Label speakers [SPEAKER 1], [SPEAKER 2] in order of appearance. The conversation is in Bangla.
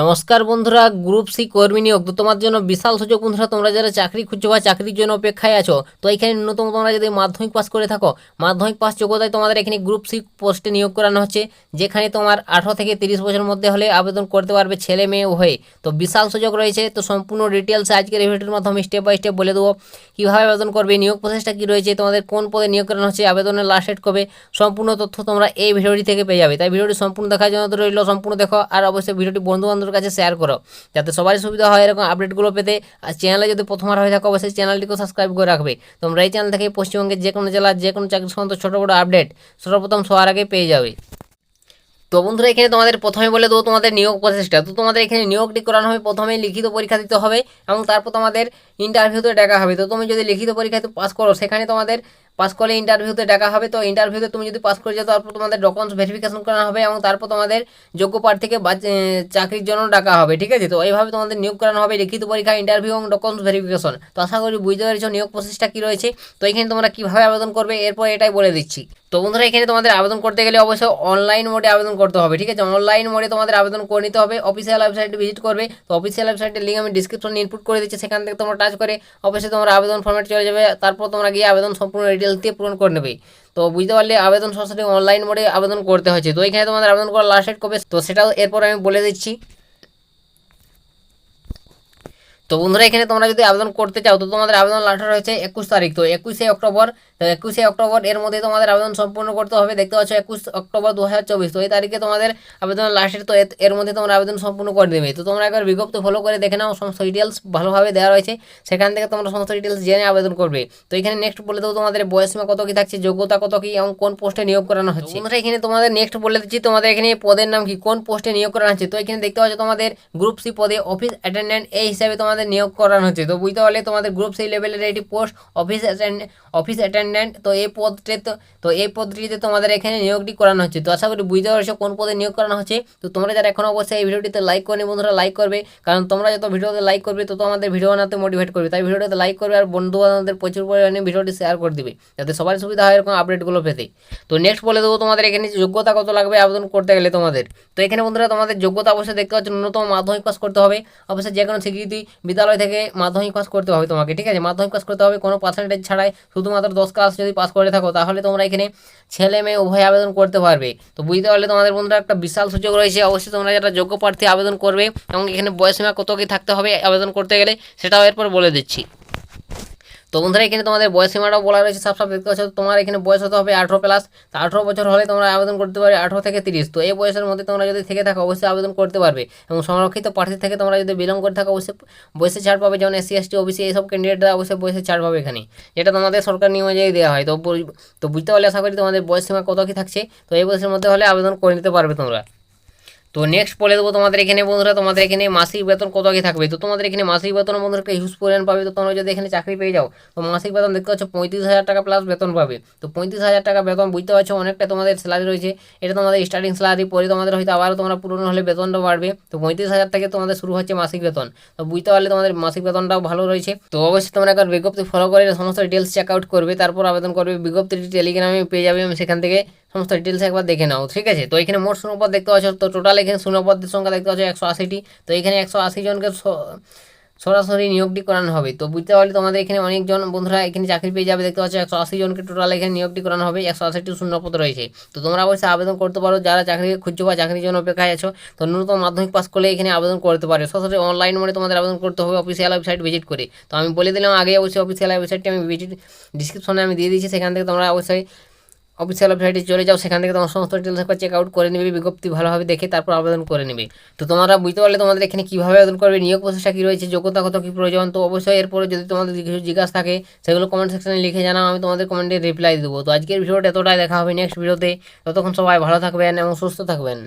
[SPEAKER 1] নমস্কার বন্ধুরা গ্রুপ সি কর্মী নিয়োগ। তো তোমার জন্য বিশাল সুযোগ বন্ধুরা, তোমরা যারা চাকরি খুঁজছো বা চাকরির জন্য অপেক্ষায় আছো, তো এখানে ন্যূনতম তোমরা যদি মাধ্যমিক পাস করে থাকো, মাধ্যমিক পাস যোগ্যতায় তোমাদের এখানে গ্রুপ সি পোস্টে নিয়োগ করানো হচ্ছে, যেখানে তোমার আঠারো থেকে তিরিশ বছরের মধ্যে হলে আবেদন করতে পারবে ছেলে মেয়ে হয়ে। তো বিশাল সুযোগ রয়েছে, তো সম্পূর্ণ ডিটেলস আজকের এই ভিডিওর মাধ্যমে স্টেপ বাই স্টেপ বলে দেবো, কীভাবে আবেদন করবে, নিয়োগ প্রসেসটা কী রয়েছে, তোমাদের কোন পদে নিয়োগ করানো হচ্ছে, আবেদনের লাস্ট ডেট কবে, সম্পূর্ণ তথ্য তোমরা এই ভিডিওটি থেকে পেয়ে যাবে। তাই ভিডিওটি সম্পূর্ণ দেখার জন্য রইল, সম্পূর্ণ দেখো, আর অবশ্যই ভিডিওটি বন্ধু বান্ধবের কাছে শেয়ার করো। যাতে সবারই সুবিধা হয় এরকম আপডেটগুলো পেতে। আর চ্যানেলে যদি প্রথমবার হয়ে থাকো, অবশ্যই চ্যানেলটিকে সাবস্ক্রাইব করে রাখবে। তোমরা এই চ্যানেল থেকে পশ্চিমবঙ্গের যে কোনো জেলার যে কোনো চাকরি সম্বন্ধে ছোটো বড়ো আপডেট সর্বপ্রথম সবার আগে পেয়ে যাবে। তো বন্ধুরা, এখানে তোমাদের প্রথমে বলে দেবো তোমাদের নিয়োগ প্রচেষ্টা। তো তোমাদের এখানে নিয়োগটি করানো হবে। প্রথমে লিখিত পরীক্ষা দিতে হবে এবং তারপর তোমাদের ইন্টারভিউতে ডাকা হবে। তো তুমি যদি লিখিত পরীক্ষাতে পাস করো, সেখানে তোমাদের পাস করলে ইন্টারভিউতে ডাকা হবে। তো ইন্টারভিউতে তুমি যদি পাস করে যাও, তারপর তোমাদের ডকুমেন্টস ভেরিফিকেশন করা হবে এবং তারপর তোমাদের যোগ্য প্রার্থীকে চাকরির জন্য ডাকা হবে, ঠিক আছে? তো এইভাবে তোমাদের নিয়োগ করানো হবে, লিখিত পরীক্ষা ইন্টারভিউ এবং ডকুমেন্টস ভেরিফিকেশন তো আশা করি বুঝতে পেরেছ নিয়োগ প্রসেসটা কী রয়েছে। তো এখানে তোমরা কীভাবে আবেদন করবে, এরপর এটাই বলে দিচ্ছি। তো বন্ধুরা, এখানে তোমাদের আবেদন করতে গেলে অবশ্যই অনলাইন মোডে আবেদন করতে হবে, ঠিক আছে? অনলাইন মোডে তোমাদের আবেদন করে নিতে হবে অফিসিয়াল ওয়েবসাইটে ভিজিট করবে। তো অফিসিয়াল ওয়েবসাইটের লিঙ্ক আমি ডিসক্রিপশনে ইনপুট করে দিচ্ছি, সেখান থেকে তোমরা টাচ করে অবশ্যই তোমার আবেদন ফর্মেট চলে যাবে। তারপর তোমরা গিয়ে আবেদন সম্পূর্ণ দিয়ে পূরণ করে নেবে। তো বুঝতে পারলে আবেদন সরাসরি অনলাইন মোডে আবেদন করতে হয়েছে। তো এখানে তোমাদের আবেদন করার লাস্ট ডেট কবে? তো সেটাও এরপর আমি বলে দিচ্ছি। তো বন্ধুরা এখানে তোমরা যদি আবেদন করতে চাও তো তোমাদের আবেদন লাস্ট রয়েছে একুশ তারিখ। তো একুশে অক্টোবর তো একুশে অক্টোবর এর মধ্যে তোমাদের আবেদন সম্পূর্ণ করতে হবে। দেখতে পাচ্ছ একুশ অক্টোবর দু হাজার চব্বিশ। তো এই তারিখে তোমাদের আবেদন লাস্টের তো এর- এর মধ্যে তোমরা আবেদন সম্পূর্ণ করে দেবে। তো তোমরা একবার বিজ্ঞপ্তি ফলো করে দেখে নাও। সমস্ত ডিটেলস ভালোভাবে দেওয়া রয়েছে। সেখান থেকে তোমরা সমস্ত ডিটেলস জেনে আবেদন করবে। তো এখানে নেক্সট বলে দেবো তোমাদের বয়সীমা কত কি থাকছে যোগ্যতা কত কি এবং কোন পোস্টে নিয়োগ করানো হচ্ছে। বন্ধুরা এখানে তোমাদের নেক্সট বলে দিচ্ছি তোমাদের এখানে পদের নাম কি কোন পোস্টে নিয়োগ করানো হচ্ছে। তো এখানে দেখতে পাচ্ছ তোমাদের গ্রুপ সি পদে অফিস অ্যাটেন্ডেন্ট এই হিসাবে তোমাদের নিয়োগ করানো হচ্ছে। তো বুঝতে পারলে তোমাদের গ্রুপ সি লেভেলের একটি পোস্ট অফিস অফিস অ্যাটেন্ডেন্ট তো এই পদটি তো তো এই পদটিতে তোমাদের এখানে নিয়োগটি করানো হচ্ছে। তো আশা করি বুঝতে পারছ কোন পদে নিয়োগ করানো হচ্ছে। তো তোমরা যারা এখনও অবশ্যই এই ভিডিওটিতে লাইক করনি বন্ধুরা লাইক করবে। কারণ তোমরা যত ভিডিওতে লাইক করবে, তত আমাদের ভিডিও বানাতে মোটিভেট করবে। তাই ভিডিওটাতে লাইক করবে আর বন্ধু বান্ধবদের প্রচুর পরিমাণে ভিডিওটি শেয়ার করে দিবে। যাতে সবার সুবিধা হয় এরকম আপডেটগুলো পেতে। তো নেক্সট বলে দেবো তোমাদের এখানে যোগ্যতা কত লাগবে, আবেদন করতে গেলে তোমাদের। তো এখানে বন্ধুরা তোমাদের যোগ্যতা অবশ্যই দেখতে পাচ্ছ। ন্যূনতম মাধ্যমিক পাস করতে হবে। অবশ্যই যে কোনো স্বীকৃতি বিদ্যালয় থেকে মাধ্যমিক পাস করতে হবে তোমাকে, ঠিক আছে? মাধ্যমিক পাস করতে হবে, কোনো পার্সেন্টেজ ছাড়াই শুধুমাত্র দশ ক্লাস যদি পাস করে থাকো, তাহলে তোমরা এখানে ছেলে মেয়ে উভয় আবেদন করতে পারবে। তো বুঝতে পারলে তোমাদের বন্ধুরা একটা বিশাল সুযোগ রয়েছে। অবশ্যই তোমরা যারা যোগ্য প্রার্থী আবেদন করবে এবং এখানে বয়সীমা কত কী থাকতে হবে আবেদন করতে গেলে, সেটাও এরপর বলে দিচ্ছি। তো বন্ধুরা, এখানে তোমাদের বয়স সীমাটাও বলা রয়েছে সব সব দেখতে পাচ্ছ? তোমার এখানে বয়স হতে হবে আঠেরো প্লাস তো আঠেরো বছর হলে তোমরা আবেদন করতে পারবে আঠেরো থেকে তিরিশ। তো এই বয়সের মধ্যে তোমরা যদি থেকে থাকো, অবশ্যই আবেদন করতে পারবে। এবং সংরক্ষিত প্রার্থী থেকে তোমরা যদি বিলং করে থাকো, অবশ্যই বয়সে ছাড় পাবে, যেমন এসসি এসটি ওবিসি এইসব ক্যান্ডিডেটরা অবশ্যই বয়সে ছাড় পাবে এখানে। যেটা তোমাদের সরকার নিয়ম অনুযায়ী দেওয়া হয়। তো তো বুঝতে পারলে আশা করি তোমাদের বয়স সীমা কত কি থাকছে? তো এই বয়সের মধ্যে হলে আবেদন করে নিতে পারবে তোমরা। তো নেক্সট বলে দেবো তোমাদের এখানে বন্ধুরা, তোমাদের এখানে মাসিক বেতন কত কি থাকবে? তো তোমাদের এখানে মাসিক বেতন বন্ধুরা একটা হিউজ পরিমাণ পাবে, তো তোমরা যদি এখানে চাকরি পেয়ে যাও, তো মাসিক বেতন দেখতে পাচ্ছ পঁয়ত্রিশ হাজার টাকা প্লাস বেতন পাবে। তো পঁয়ত্রিশ হাজার টাকা বেতন বুঝতে পারছ অনেকটা তোমাদের স্যালারি রয়েছে। এটা তোমাদের স্টার্টিং স্যালারি পরে তোমাদের হয়তো আবারও তোমরা পুরনো হলে বেতনটা বাড়বে। তো পঁয়ত্রিশ হাজার থেকে তোমাদের শুরু হচ্ছে মাসিক বেতন। তো বুঝতে পারলে তোমাদের মাসিক বেতনটাও ভালো রয়েছে। তো অবশ্যই তোমরা একবার বিজ্ঞপ্তি ফলো করে সমস্ত ডিটেলস চেক আউট করবে, তারপর আবেদন করবে। বিজ্ঞপ্তিটি টেলিগ্রামে পেয়ে যাবে, আমি সেখান থেকে সমস্ত ডিটেলস একবার দেখে নাও, ঠিক আছে? তো এখানে মোট শূন্যপদ দেখতে পাচ্ছ, তো টোটাল এখানে শূন্যপদের সংখ্যা দেখতে পাচ্ছ একশো আশিটি। তো এখানে একশো আশি জনকে সরাসরি নিয়োগটি করানো হবে। তো বুঝতে পারলে তোমাদের এখানে অনেকজন বন্ধুরা এখানে চাকরি পেয়ে যাবে, দেখতে পাচ্ছ একশো আশি জনকে টোটাল এখানে নিয়োগটি করানো হবে, একশো আশিটি শূন্যপদ রয়েছে। তো তোমরা অবশ্যই আবেদন করতে পারো, যারা চাকরি খুঁজছো বা চাকরির জন্য অপেক্ষায় আছো, তো ন্যূনতম মাধ্যমিক পাস করলে এখানে আবেদন করতে পারে। সরাসরি অনলাইন মোডে তোমাদের আবেদন করতে হবে অফিসিয়াল ওয়েবসাইট ভিজিট করে। তো আমি বলে দিলাম, আগে অবশ্যই অফিসিয়াল ওয়েবসাইটটি আমি ভিজিট ডিসক্রিপশনে আমি দিয়ে দিয়েছি, সেখান থেকে তোমরা অবশ্যই অফিসিয়াল ওয়েবসাইটে চলে যাও, সেখান থেকে তোমার সমস্ত ডিটেলস একবার চেক আউট করে নেবে, বিজ্ঞপ্তি ভালোভাবে দেখে তারপর আবেদন করে নেবে। তো তোমরা বুঝতে পারলে তোমাদের এখানে কীভাবে আবেদন করবে, নিয়োগ প্রসেসটা কী রয়েছে, যোগ্যতা কত, কী প্রয়োজন, তো অবশ্যই এরপরে যদি তোমাদের কিছু জিজ্ঞাসা থাকে, সেগুলো কমেন্ট সেকশনে লিখে জানাও, আমি তোমাদের কমেন্টে রিপ্লাই দেবো। তো আজকের ভিডিওটা এতটাই, দেখা হবে নেক্সট ভিডিওতে ততক্ষণ সবাই ভালো থাকবেন এবং সুস্থ থাকবেন।